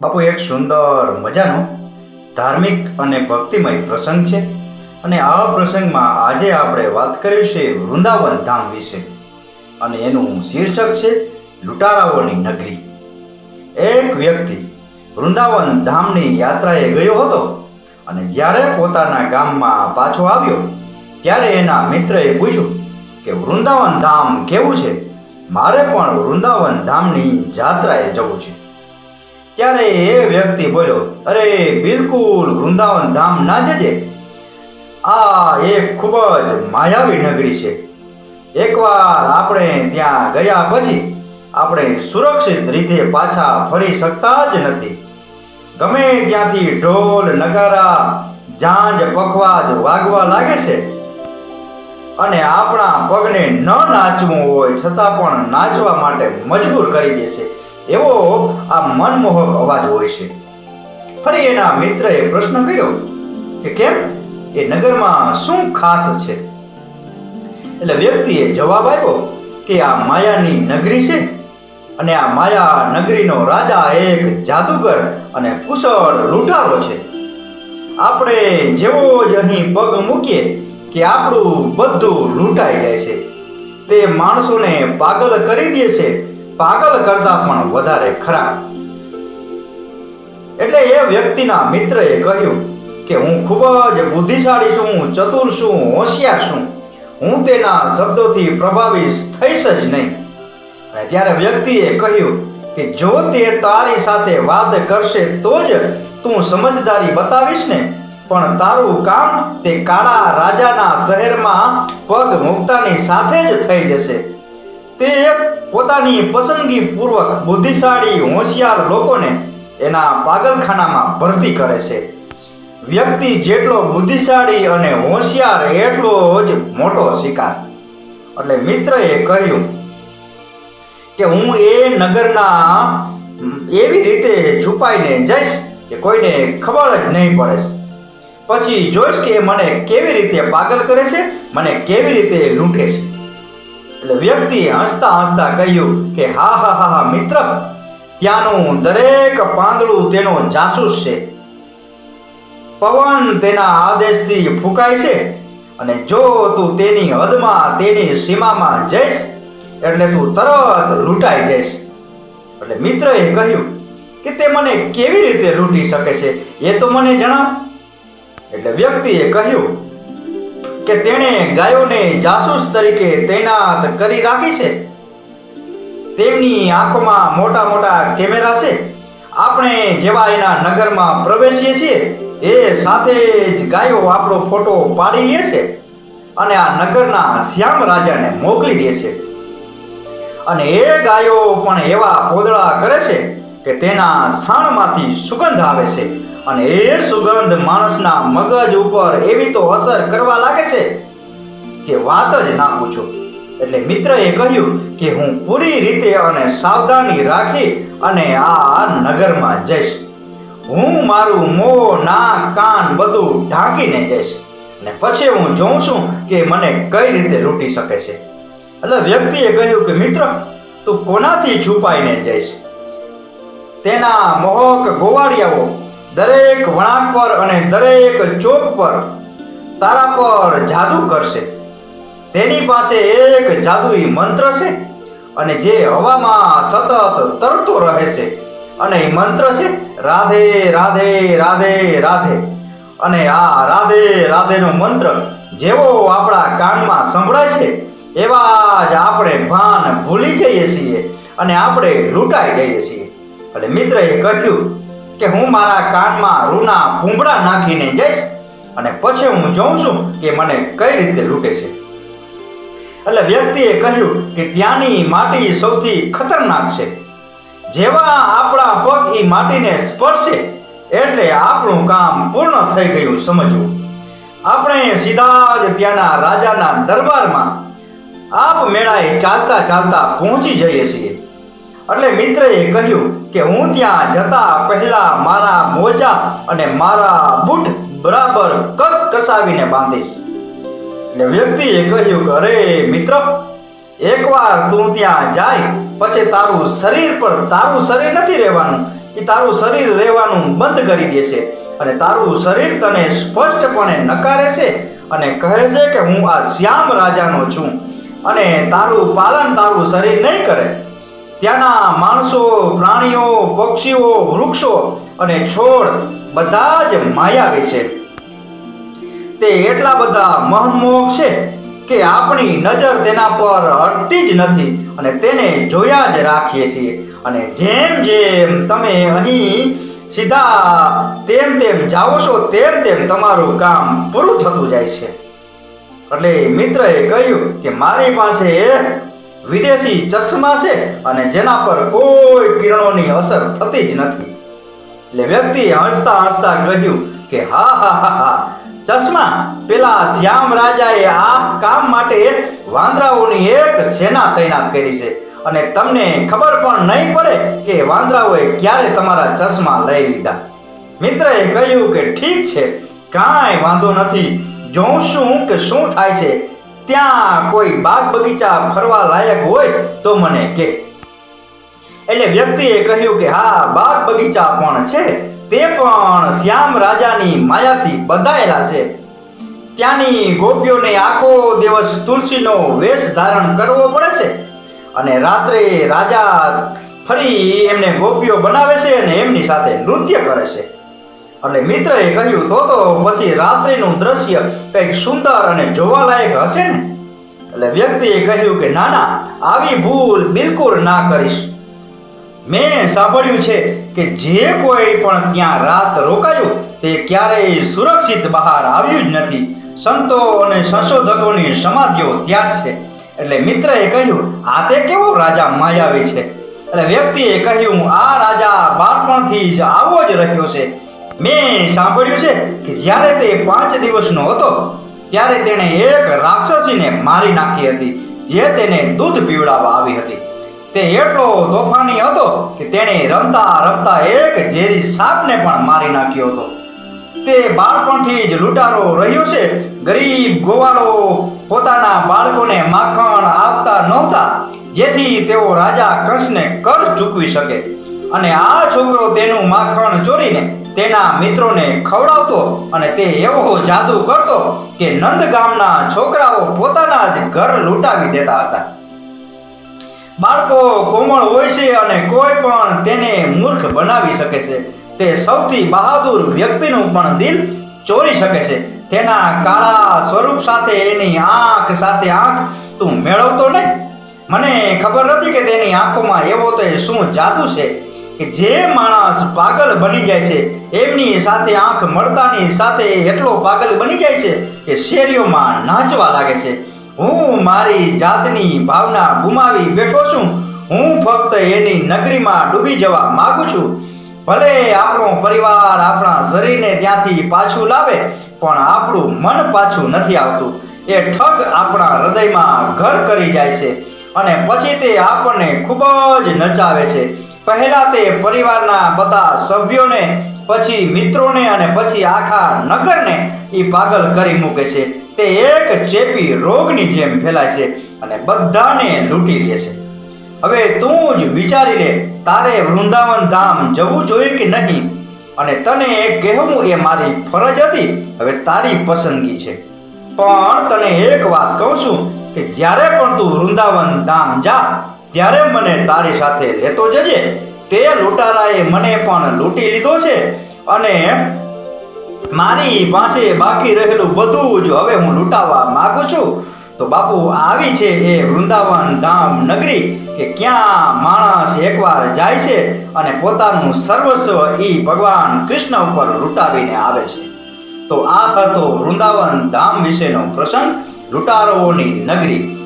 બાપુ, એક સુંદર મજાનો ધાર્મિક અને ભક્તિમય પ્રસંગ છે અને આ પ્રસંગમાં આજે આપણે વાત કરી છે વૃંદાવન ધામ વિશે અને એનું શીર્ષક છે લૂંટારાઓની નગરી. એક વ્યક્તિ વૃંદાવન ધામની યાત્રાએ ગયો હતો અને જ્યારે પોતાના ગામમાં પાછો આવ્યો, ત્યારે એના મિત્રએ પૂછ્યું કે, વૃંદાવન ધામ કેવું છે? મારે પણ વૃંદાવન ધામની જાત્રાએ જવું છે. ત્યારે એ વ્યક્તિ બોલ્યો, અરે, બિલકુલ વૃંદાવન ધામ ના જજે. આ એક ખૂબ જ માયાવી નગરી છે. એકવાર આપણે ત્યાં ગયા પછી આપણે સુરક્ષિત રીતે પાછા ફરી શકતા જ નથી. ગમે ત્યાંથી ઢોલ, નગારા, જાંજ, પખવાજ વાગવા લાગે છે અને આપણા પગને ન નાચવું હોય છતાં પણ નાચવા માટે મજબૂર કરી દે છે. એવો આ મનમોહક અવાજ હોય છે. ફરી એના મિત્રએ પ્રશ્ન કર્યો કે કેમ? એ નગરમાં શું ખાસ છે? એટલે વ્યક્તિએ જવાબ આપ્યો કે આ માયાની નગરી છે અને આ માયા નગરીનો રાજા એક જાદુગર અને કુશળ લૂંટારો છે. આપણે જેવો જ અહીં પગ મૂકીએ કે આપણું બધું લૂંટાઈ જાય છે. તે માણસોને પાગલ કરી દે છે પાગલ કરતા પણ વધારે ખરાબ. એટલે એ વ્યક્તિના મિત્રએ કહ્યું કે હું ખૂબ જ બુદ્ધિશાળી છું ચતુર છું હોશિયાર છું. હું તેના શબ્દોથી પ્રભાવિત થઈશ જ નહીં. અને ત્યારે વ્યક્તિએ કહ્યું કે જો તે તારી સાથે વાત કરશે તો જ તું સમજદારી બતાવીશ ને. પણ તારું કામ તે કાળા રાજાના શહેરમાં પગ મૂકતાની સાથે જ થઈ જશે. તે પોતાની પસંદગી પૂર્વક બુદ્ધિશાળી, હોશિયાર લોકોને એના પાગલખાનામાં ભરતી કરે છે. વ્યક્તિ જેટલો બુદ્ધિશાળી અને હોશિયાર એટલો જ મોટો શિકાર. એટલે મિત્રએ કહ્યું કે હું એ નગરના એવી રીતે છુપાઈને જઈશ કે કોઈને ખબર જ નહીં પડે. પછી જોઈશ કે મને કેવી રીતે પાગલ કરે છે, મને કેવી રીતે લૂંટે છે. એટલે વ્યક્તિએ હસતા હસતા કહ્યું કે, હા હા હા હા, મિત્ર, ત્યાંનું દરેક પાંદડું તેનો જાસૂસ છે. પવન તેના આદેશથી ફૂંકાય છે અને જો તું તેની હદમાં તેની સીમામાં જઈશ, એટલે તું તરત લૂંટાઈ જઈશ. એટલે મિત્રએ કહ્યું કે, તે મને કેવી રીતે લૂંટી શકે છે? એ તો મને જણાવ. એટલે વ્યક્તિએ કહ્યું કે તેણે ગાયોને જાસૂસ તરીકે તૈનાત કરી રાખી છે? તેમની આંખોમાં મોટા મોટા કેમેરા છે. આપણે જેવા એના નગરમાં પ્રવેશીએ છીએ, એ સાથે જ ગાયો આપણો ફોટો પાડી લે છે અને આ નગરના શ્યામ રાજાને મોકલી દે છે. અને એ ગાયો પણ એવા પોદળા કરે છે કે તેના સાણમાંથી સુગંધ આવે છે. અને એ સુગંધ માણસના મગજ ઉપર એવી તો અસર કરવા લાગે છે કે વાત જ ના પૂછો. એટલે મિત્રએ કહ્યું કે હું પૂરી રીતે અને સાવધાની રાખી અને આ નગરમાં જઈશ. હું મારું મોં, નાક, કાન બધું ઢાંકીને જઈશ. ને પછી હું જોઉં છું કે મને કઈ રીતે લૂંટી શકે છે. એટલે વ્યક્તિએ કહ્યું કે મિત્ર, તું કોનાથી છુપાઈને જઈશ? તેના મોહક ગોવાળિયાઓ દરેક વળાંક પર અને દરેક ચોક પર તારા પર જાદુ કરશે. તેની પાસે એક જાદુઈ મંત્ર છે અને જે હવામાં સતત તરતો રહે છે અને એ મંત્ર છે, રાધે રાધે રાધે રાધે. અને આ રાધે, રાધેનો મંત્ર જેવો આપણા કાનમાં સંભળાય છે, એવા જ આપણે ભાન ભૂલી જઈએ છીએ અને આપણે લૂંટાઈ જઈએ છીએ. એટલે મિત્રએ કહ્યું કે હું મારા કાનમાં રૂના પૂંબડા નાખીને જઈશ અને પછી હું જોઉં છું કે મને કઈ રીતે લૂંટે છે. એટલે વ્યક્તિએ કહ્યું કે ત્યાંની માટી સૌથી ખતરનાક છે. જેવા આપણા પગ એ માટીને સ્પર્શે એટલે આપણું કામ પૂર્ણ થઈ ગયું સમજવું. આપણે સીધા જ ત્યાંના રાજાના દરબારમાં આપ મેળાએ ચાલતા ચાલતા પહોંચી જઈએ છીએ. એટલે મિત્રએ કહ્યું કે હું ત્યાં જતા પહેલા મારા મોજા અને મારા બૂટ બરાબર કસ કસાવીને બાંધીશ. એટલે વ્યક્તિએ કહ્યું કે, અરે મિત્ર, એકવાર તું ત્યાં જાય, પછી તારું શરીર પર, તારું શરીર નથી રહેવાનું, એ તારું શરીર રહેવાનું બંધ કરી દેશે અને તારું શરીર તને સ્પષ્ટપણે નકારે છે અને કહે છે કે હું આ શ્યામ રાજાનો છું અને તારું પાલન તારું શરીર નહીં કરે. ત્યાંના માણસો, પ્રાણીઓ, પક્ષીઓ, વૃક્ષો અને છોડ બધા જ માયાવી છે. તે એટલા બધા મનમોહક છે કે આપણી નજર તેના પર હટતી જ નથી અને તેને જોયા જ રાખીએ છીએ. અને જેમ જેમ તમે અહીં સીધા તેમ તેમ જાઓ છો, તેમ તેમ તમારું કામ પૂરું થતું જાય છે. એટલે મિત્રએ કહ્યું કે મારી પાસે વિદેશી ચશ્મા છે અને જેના પર કોઈ કિરણોની અસર થતી જ નથી. એટલે વ્યક્તિએ હસતા હસતા કહ્યું કે, હા હા હા હા, ચશ્મા પેલા શ્યામ રાજાએ આ કામ માટે વાંદરાઓની એક સેના તૈનાત કરી છે. અને તમને ખબર પણ નહીં પડે કે વાંદરાઓએ ક્યારે તમારા ચશ્મા લઈ લીધા. મિત્રએ કહ્યું કે, ઠીક છે, કાંઈ વાંધો નથી. જોઉં શું કે શું થાય છે. ત્યાં કોઈ બાગ બગીચા ફરવા લાયક હોય તો મને કે. એટલે વ્યક્તિએ કહ્યું કે, હા, બાગ બગીચા પણ છે. તે પણ શ્યામ રાજાની માયાથી બંધાયેલા છે. ત્યાંની ગોપીઓને આખો દિવસ તુલસીનો વેશ ધારણ કરવો પડે છે. અને રાત્રે રાજા ફરી એમને ગોપીઓ બનાવે છે અને એમની સાથે નૃત્ય કરે છે. એટલે મિત્રએ કહ્યું, તો તો પછી રાત્રિનું દ્રશ્ય કંઈક સુંદર અને જોવાલાયક હશે ને? એટલે વ્યક્તિએ કહ્યું કે, ના ના, આવી ભૂલ બિલકુલ ના કરીશ. મેં સાંભળ્યું છે કે જે કોઈ પણ ત્યાં રાત રોકાયું, તે ક્યારેય સુરક્ષિત બહાર આવ્યું જ નથી. સંતો અને સંશોધકોની સમાધિઓ ત્યાં છે. એટલે મિત્રએ કહ્યું, આ તે કેવો રાજા માયાવી છે? એટલે વ્યક્તિએ કહ્યું, આ રાજા બાળપણથી જ આવો જ રહ્યો છે. મેં સાંભળ્યું છે કે જ્યારે તે પાંચ દિવસનો હતો, ત્યારે તેણે એક રાક્ષસીને મારી નાખી હતી, જે તેને દૂધ પીવડાવવા આવી હતી. તે એટલો તોફાની હતો કે તેણે રમતા રમતા એક ઝેરી સાપને પણ મારી નાખ્યો હતો. તે બાળપણથી જ લૂંટારો રહ્યો છે. ગરીબ ગોવાળો પોતાના બાળકોને માખણ આપતા નહોતા, જેથી તેઓ રાજા કંસને કર ચૂકવી શકે. અને આ છોકરો તેનું માખણ ચોરીને તેના મિત્રોને ખવડાવતો અને તે એવો જાદુ કરતો કે નંદ ગામના છોકરાઓ પોતાના જ ઘર લૂંટાવી દેતા હતા. બાળકો કોમળ હોય છે અને કોઈ પણ તેને મૂર્ખ બનાવી શકે છે. તે સૌથી બહાદુર વ્યક્તિનું પણ દિલ ચોરી શકે છે. તેના કાળા સ્વરૂપ સાથે એની આંખ સાથે આંખ તું મેળવતો નહીં. મને ખબર નથી કે તેની આંખોમાં એવો તો શું જાદુ છે. કે જે માણસ પાગલ બની જાય છે, એમની સાથે આંખ મળતાની સાથે એટલો પાગલ બની જાય છે કે શેરીઓમાં નાચવા લાગે છે. હું મારી જાતની ભાવના ગુમાવી બેઠો છું. હું ફક્ત એની નગરીમાં ડૂબી જવા માંગુ છું. ભલે આપણો પરિવાર આપણા શરીરને ત્યાંથી પાછું લાવે, પણ આપણું મન પાછું નથી આવતું. એ ઠગ આપણા હૃદયમાં ઘર કરી જાય છે અને પછી તે આપણને ખૂબ જ નચાવે છે. પહેલા તે પરિવારના બધા સભ્યોને, પછી મિત્રોને અને પછી આખા નગરને એ પાગલ કરી મૂકે છે. તે એક ચેપી રોગની જેમ ફેલાય છે અને બધાને લૂંટી લે છે. હવે તું જ વિચારી લે, તારે વૃંદાવન ધામ જવું જોઈએ કે નહીં? અને તને કહેવું એ મારી ફરજ હતી, હવે તારી પસંદગી છે. પણ તને એક વાત કહું છું કે જ્યારે પણ તું વૃંદાવન ધામ જા ત્યારે મને તારી સાથે લેતો જજે. તે લૂંટારાએ મને પણ લૂંટી લીધો છે અને મારી પાસે બાકી રહેલું બધું જ હવે હું લૂંટાવા માંગુ છું. તો બાપુ, આવી છે એ વૃંદાવન ધામ નગરી કે ક્યાં માણસ એકવાર જાય છે અને પોતાનું સર્વસ્વ એ ભગવાન કૃષ્ણ ઉપર લૂંટાવીને આવે છે. તો આ હતો વૃંદાવન ધામ વિશેનો પ્રસંગ, લૂંટારોની નગરી.